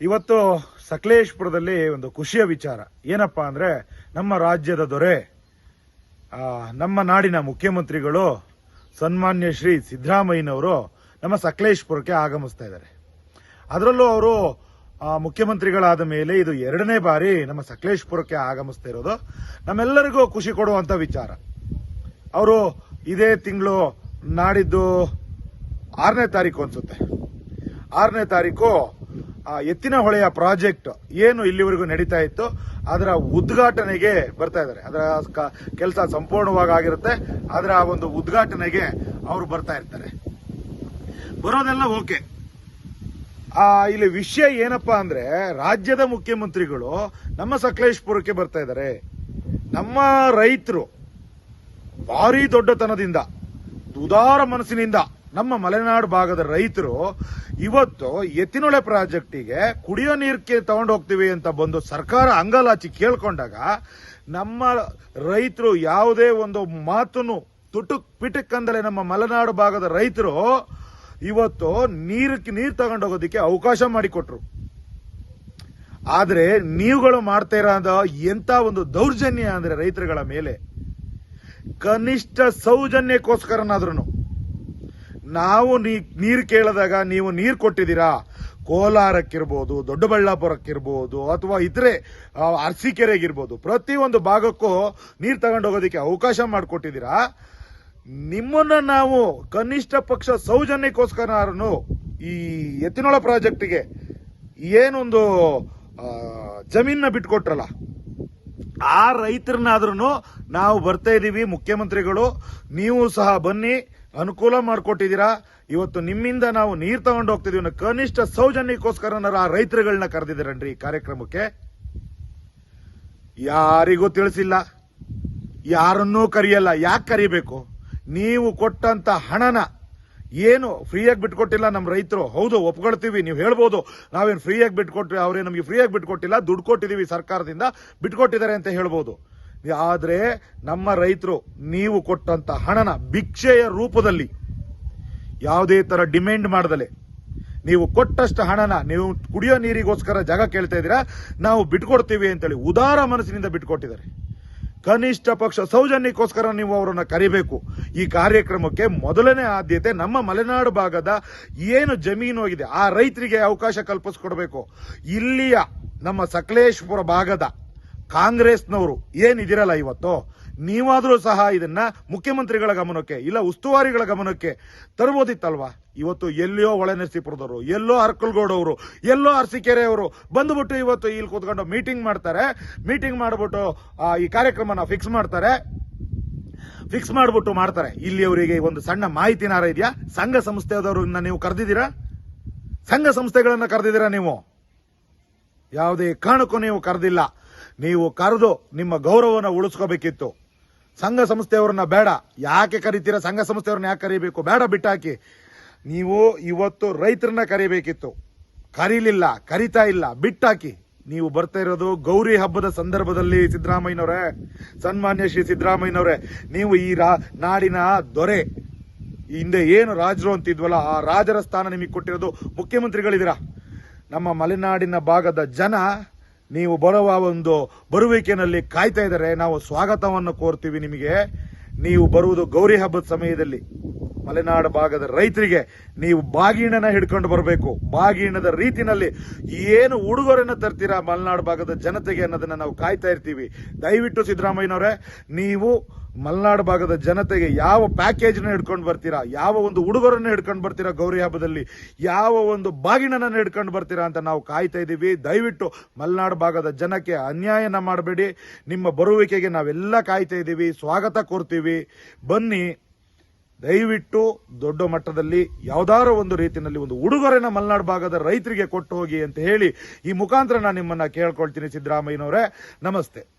ಇವತ್ತು ಸಕಲೇಶ್ಪುರದಲ್ಲಿ ಒಂದು ಖುಷಿಯ ವಿಚಾರ. ಏನಪ್ಪಾ ಅಂದ್ರೆ ನಮ್ಮ ರಾಜ್ಯದ ದೊರೆ ನಮ್ಮ ನಾಡಿನ ಮುಖ್ಯಮಂತ್ರಿಗಳು ಸನ್ಮಾನ್ಯ ಶ್ರೀ ಸಿದ್ದರಾಮಯ್ಯನವರು ನಮ್ಮ ಸಕಲೇಶ್ಪುರಕ್ಕೆ ಆಗಮಿಸ್ತಾ ಇದ್ದಾರೆ. ಅದರಲ್ಲೂ ಅವರು ಮುಖ್ಯಮಂತ್ರಿಗಳಾದ ಮೇಲೆ ಇದು ಎರಡನೇ ಬಾರಿ ನಮ್ಮ ಸಕಲೇಶ್ಪುರಕ್ಕೆ ಆಗಮಿಸ್ತಾ ಇರೋದು. ನಮ್ಮೆಲ್ಲರಿಗೂ ಖುಷಿ ಕೊಡುವಂತ ವಿಚಾರ. ಅವರು ಇದೇ ತಿಂಗಳು ನಾಡಿದ್ದು ಆರನೇ ತಾರೀಕು ಅನ್ಸುತ್ತೆ. ಆರನೇ ತಾರೀಕು ಎತ್ತಿನ ಹೊಳೆಯ ಪ್ರಾಜೆಕ್ಟ್ ಏನು ಇಲ್ಲಿವರೆಗೂ ನಡೀತಾ ಇತ್ತು, ಅದರ ಉದ್ಘಾಟನೆಗೆ ಬರ್ತಾ ಇದ್ದಾರೆ. ಅದರ ಕೆಲಸ ಸಂಪೂರ್ಣವಾಗಿ ಆಗಿರುತ್ತೆ. ಅದರ ಒಂದು ಉದ್ಘಾಟನೆಗೆ ಅವರು ಬರ್ತಾ ಇರ್ತಾರೆ. ಬರೋದೆಲ್ಲ ಓಕೆ. ಆ, ಇಲ್ಲಿ ವಿಷಯ ಏನಪ್ಪಾ ಅಂದ್ರೆ, ರಾಜ್ಯದ ಮುಖ್ಯಮಂತ್ರಿಗಳು ನಮ್ಮ ಸಕಲೇಶ್ಪುರಕ್ಕೆ ಬರ್ತಾ ಇದ್ದಾರೆ. ನಮ್ಮ ರೈತರು ಭಾರಿ ದೊಡ್ಡತನದಿಂದ ಉದಾರ ಮನಸ್ಸಿನಿಂದ ನಮ್ಮ ಮಲೆನಾಡು ಭಾಗದ ರೈತರು ಇವತ್ತು ಎತ್ತಿನೊಳೆ ಪ್ರಾಜೆಕ್ಟಿಗೆ ಕುಡಿಯೋ ನೀರಿಗೆ ತಗೊಂಡು ಹೋಗ್ತೀವಿ ಅಂತ ಬಂದು ಸರ್ಕಾರ ಅಂಗಲಾಚಿ ಕೇಳ್ಕೊಂಡಾಗ ನಮ್ಮ ರೈತರು ಯಾವುದೇ ಒಂದು ಮಾತನ್ನು ತುಟುಕ್ ಪಿಟಕ್ಕಂದಲೇ ನಮ್ಮ ಮಲೆನಾಡು ಭಾಗದ ರೈತರು ಇವತ್ತು ನೀರಕ್ಕೆ ನೀರು ತಗೊಂಡು ಹೋಗೋದಿಕ್ಕೆ ಅವಕಾಶ ಮಾಡಿಕೊಟ್ರು. ಆದ್ರೆ ನೀವುಗಳು ಮಾಡ್ತಾ ಇರೋದು ಎಂತ ಒಂದು ದೌರ್ಜನ್ಯ ಅಂದ್ರೆ ರೈತರುಗಳ ಮೇಲೆ. ಕನಿಷ್ಠ ಸೌಜನ್ಯಕ್ಕೋಸ್ಕರನಾದ್ರೂ ನಾವು ನೀರು ಕೇಳಿದಾಗ ನೀವು ನೀರು ಕೊಟ್ಟಿದ್ದೀರಾ? ಕೋಲಾರಕ್ಕಿರ್ಬೋದು, ದೊಡ್ಡಬಳ್ಳಾಪುರಕ್ಕಿರ್ಬೋದು, ಅಥವಾ ಇತರೆ ಅರಸೀಕೆರೆಗಿರ್ಬೋದು, ಪ್ರತಿಯೊಂದು ಭಾಗಕ್ಕೂ ನೀರು ತಗೊಂಡು ಹೋಗೋದಕ್ಕೆ ಅವಕಾಶ ಮಾಡಿಕೊಟ್ಟಿದ್ದೀರಾ? ನಿಮ್ಮನ್ನ ನಾವು ಕನಿಷ್ಠ ಪಕ್ಷ ಸೌಜನ್ಯಕ್ಕೋಸ್ಕರ ಈ ಎತ್ತಿನೊಳ ಪ್ರಾಜೆಕ್ಟಿಗೆ ಏನೊಂದು ಜಮೀನ ಬಿಟ್ಕೊಟ್ರಲ್ಲ, ಆ ರೈತರನ್ನಾದ್ರೂ ನಾವು ಬರ್ತಾ ಇದ್ದೀವಿ ಮುಖ್ಯಮಂತ್ರಿಗಳು, ನೀವು ಸಹ ಬನ್ನಿ ಅನುಕೂಲ ಮಾಡಿಕೊಟ್ಟಿದ್ದೀರಾ? ಇವತ್ತು ನಿಮ್ಮಿಂದ ನಾವು ನೀರು ತಗೊಂಡು ಹೋಗ್ತಿದೀವಿ ಕನಿಷ್ಠ ಸೌಜನ್ಯಕ್ಕೋಸ್ಕರ ಆ ರೈತರುಗಳನ್ನ ಕರೆದಿದ್ದೀರನ್ರಿ ಈ ಕಾರ್ಯಕ್ರಮಕ್ಕೆ? ಯಾರಿಗೂ ತಿಳಿಸಿಲ್ಲ. ಯಾರನ್ನೂ ಕರೆಯಲ್ಲ. ಯಾಕೆ ಕರಿಬೇಕು? ನೀವು ಕೊಟ್ಟಂತ ಹಣನ ಏನು ಫ್ರೀಯಾಗಿ ಬಿಟ್ಕೊಟ್ಟಿಲ್ಲ ನಮ್ಮ ರೈತರು? ಹೌದು, ಒಪ್ಕೊಳ್ತೀವಿ, ನೀವು ಹೇಳ್ಬೋದು. ನಾವೇನು ಫ್ರೀಯಾಗಿ ಬಿಟ್ಕೊಟ್ರಿ ಅವರೇ ನಮಗೆ ಫ್ರೀಯಾಗಿ ಬಿಟ್ಕೊಟ್ಟಿಲ್ಲ, ದುಡ್ಡು ಕೊಟ್ಟಿದ್ದೀವಿ ಸರ್ಕಾರದಿಂದ, ಬಿಟ್ಕೊಟ್ಟಿದ್ದಾರೆ ಅಂತ ಹೇಳ್ಬೋದು. ಆದ್ರೆ ನಮ್ಮ ರೈತರು ನೀವು ಕೊಟ್ಟಂತ ಹಣನ ಭಿಕ್ಷೆಯ ರೂಪದಲ್ಲಿ ಯಾವುದೇ ತರ ಡಿಮ್ಯಾಂಡ್ ಮಾಡದಲೆ. ನೀವು ಕೊಟ್ಟಷ್ಟು ಹಣನ ನೀವು ಕುಡಿಯೋ ನೀರಿಗೋಸ್ಕರ ಜಾಗ ಕೇಳ್ತಾ ಇದ್ದೀರಾ, ನಾವು ಬಿಟ್ಕೊಡ್ತೀವಿ ಅಂತೇಳಿ ಉದಾರ ಮನಸ್ಸಿನಿಂದ ಬಿಟ್ಕೊಟ್ಟಿದ್ದಾರೆ. ಕನಿಷ್ಠ ಪಕ್ಷ ಸೌಜನ್ಯಕ್ಕೋಸ್ಕರ ನೀವು ಅವರನ್ನು ಕರಿಬೇಕು. ಈ ಕಾರ್ಯಕ್ರಮಕ್ಕೆ ಮೊದಲನೇ ಆದ್ಯತೆ ನಮ್ಮ ಮಲೆನಾಡು ಭಾಗದ ಏನು ಜಮೀನು ಹೋಗಿದೆ ಆ ರೈತರಿಗೆ ಅವಕಾಶ ಕಲ್ಪಿಸ್ಕೊಡ್ಬೇಕು. ಇಲ್ಲಿಯ ನಮ್ಮ ಸಕಲೇಶ್ಪುರ ಭಾಗದ ಕಾಂಗ್ರೆಸ್ನವರು ಏನಿದಿರಲ್ಲ ಇವತ್ತು? ನೀವಾದರೂ ಸಹ ಇದನ್ನ ಮುಖ್ಯಮಂತ್ರಿಗಳ ಗಮನಕ್ಕೆ ಇಲ್ಲ ಉಸ್ತುವಾರಿಗಳ ಗಮನಕ್ಕೆ ತರಬಹುದಿತ್ತಲ್ವಾ ಇವತ್ತು ಎಲ್ಲಿಯೋ ಒಳನರಸೀಪುರದವರು, ಎಲ್ಲೋ ಅರ್ಕಲ್ಗೌಡವರು, ಎಲ್ಲೋ ಅರಸಿಕೆರೆಯವರು ಬಂದ್ಬಿಟ್ಟು ಇವತ್ತು ಇಲ್ಲಿ ಕೂತ್ಕೊಂಡು ಮೀಟಿಂಗ್ ಮಾಡ್ತಾರೆ. ಮೀಟಿಂಗ್ ಮಾಡ್ಬಿಟ್ಟು ಈ ಕಾರ್ಯಕ್ರಮನ ಫಿಕ್ಸ್ ಮಾಡ್ತಾರೆ. ಫಿಕ್ಸ್ ಮಾಡಿಬಿಟ್ಟು ಮಾಡ್ತಾರೆ. ಇಲ್ಲಿ ಅವರಿಗೆ ಒಂದು ಸಣ್ಣ ಮಾಹಿತಿನಾರ ಇದೆಯಾ? ಸಂಘ ಸಂಸ್ಥೆದವ್ರನ್ನ ನೀವು ಕರೆದಿದ್ದೀರಾ? ಸಂಘ ಸಂಸ್ಥೆಗಳನ್ನ ಕರೆದಿದ್ದೀರಾ ನೀವು? ಯಾವುದೇ ಕಾರಣಕ್ಕೂ ನೀವು ಕರೆದಿಲ್ಲ. ನೀವು ಕರೆದು ನಿಮ್ಮ ಗೌರವವನ್ನು ಉಳಿಸ್ಕೋಬೇಕಿತ್ತು. ಸಂಘ ಸಂಸ್ಥೆಯವ್ರನ್ನ ಬೇಡ. ಯಾಕೆ ಕರಿತೀರಾ? ಸಂಘ ಸಂಸ್ಥೆಯವ್ರನ್ನ ಯಾಕೆ ಕರಿಬೇಕು? ಬೇಡ ಬಿಟ್ಟಾಕಿ. ನೀವು ಇವತ್ತು ರೈತರನ್ನ ಕರಿಬೇಕಿತ್ತು. ಕರೀಲಿಲ್ಲ, ಕರಿತಾ ಇಲ್ಲ. ಬಿಟ್ಟಾಕಿ. ನೀವು ಬರ್ತಾ ಇರೋದು ಗೌರಿ ಹಬ್ಬದ ಸಂದರ್ಭದಲ್ಲಿ ಸಿದ್ದರಾಮಯ್ಯನವರೇ. ಸನ್ಮಾನ್ಯ ಶ್ರೀ ಸಿದ್ದರಾಮಯ್ಯನವರೇ. ನೀವು ಈ ರಾ- ನಾಡಿನ ದೊರೆ. ಹಿಂದೆ ಏನು ರಾಜರು ಅಂತಿದ್ವಲ್ಲ, ಆ ರಾಜರ ಸ್ಥಾನ ನಿಮಗೆ ಕೊಟ್ಟಿರೋದು ಮುಖ್ಯಮಂತ್ರಿಗಳಿದ್ದೀರಾ? ನಮ್ಮ ಮಲೆನಾಡಿನ ಭಾಗದ ಜನ ನೀವು ಬರುವ ಒಂದು ಬರುವಿಕೆನಲ್ಲಿ ಕಾಯ್ತಾ ಇದ್ದಾರೆ ನಾವು ಸ್ವಾಗತವನ್ನು ಕೋರ್ತೀವಿ ನಿಮಗೆ. ನೀವು ಬರುವುದು ಗೌರಿ ಹಬ್ಬದ ಸಮಯದಲ್ಲಿ. ಮಲೆನಾಡು ಭಾಗದ ರೈತರಿಗೆ ನೀವು ಬಾಗಿಣನ ಹಿಡ್ಕೊಂಡು ಬರಬೇಕು. ಬಾಗಿಣದ ರೀತಿನಲ್ಲಿ ಏನು ಉಡುಗೊರೆನ ತರ್ತೀರಾ ಮಲೆನಾಡು ಭಾಗದ ಜನತೆಗೆ ಅನ್ನೋದನ್ನ ನಾವು ಕಾಯ್ತಾ ಇರ್ತೀವಿ. ದಯವಿಟ್ಟು ಸಿದ್ದರಾಮಯ್ಯನವರೇ, ನೀವು ಮಲೆನಾಡು ಭಾಗದ ಜನತೆಗೆ ಯಾವ ಪ್ಯಾಕೇಜ್ನ ಹಿಡ್ಕೊಂಡು ಬರ್ತೀರಾ, ಯಾವ ಒಂದು ಉಡುಗೊರನ್ನ ಹಿಡ್ಕೊಂಡು ಬರ್ತೀರಾ ಗೌರಿ ಹಬ್ಬದಲ್ಲಿ, ಯಾವ ಒಂದು ಬಾಗಿಣನ ಹಿಡ್ಕೊಂಡು ಬರ್ತೀರಾ ಅಂತ ನಾವು ಕಾಯ್ತಾ ಇದ್ದೀವಿ. ದಯವಿಟ್ಟು ಮಲೆನಾಡು ಭಾಗದ ಜನಕ್ಕೆ ಅನ್ಯಾಯನ ಮಾಡಬೇಡಿ. ನಿಮ್ಮ ಬರುವಿಕೆಗೆ ನಾವೆಲ್ಲ ಕಾಯ್ತಾ ಇದ್ದೀವಿ. ಸ್ವಾಗತ ಕೋರ್ತೀವಿ. ಬನ್ನಿ ದಯವಿಟ್ಟು ದೊಡ್ಡ ಮಟ್ಟದಲ್ಲಿ ಯಾವ್ದಾರ ಒಂದು ರೀತಿಯಲ್ಲಿ ಒಂದು ಉಡುಗೊರೆನ ಮಲೆನಾಡು ಭಾಗದ ರೈತರಿಗೆ ಕೊಟ್ಟು ಹೋಗಿ ಅಂತ ಹೇಳಿ ಈ ಮುಖಾಂತರ ನಾನು ನಿಮ್ಮನ್ನ ಕೇಳ್ಕೊಳ್ತೀನಿ ಸಿದ್ದರಾಮಯ್ಯನವರೇ. ನಮಸ್ತೆ.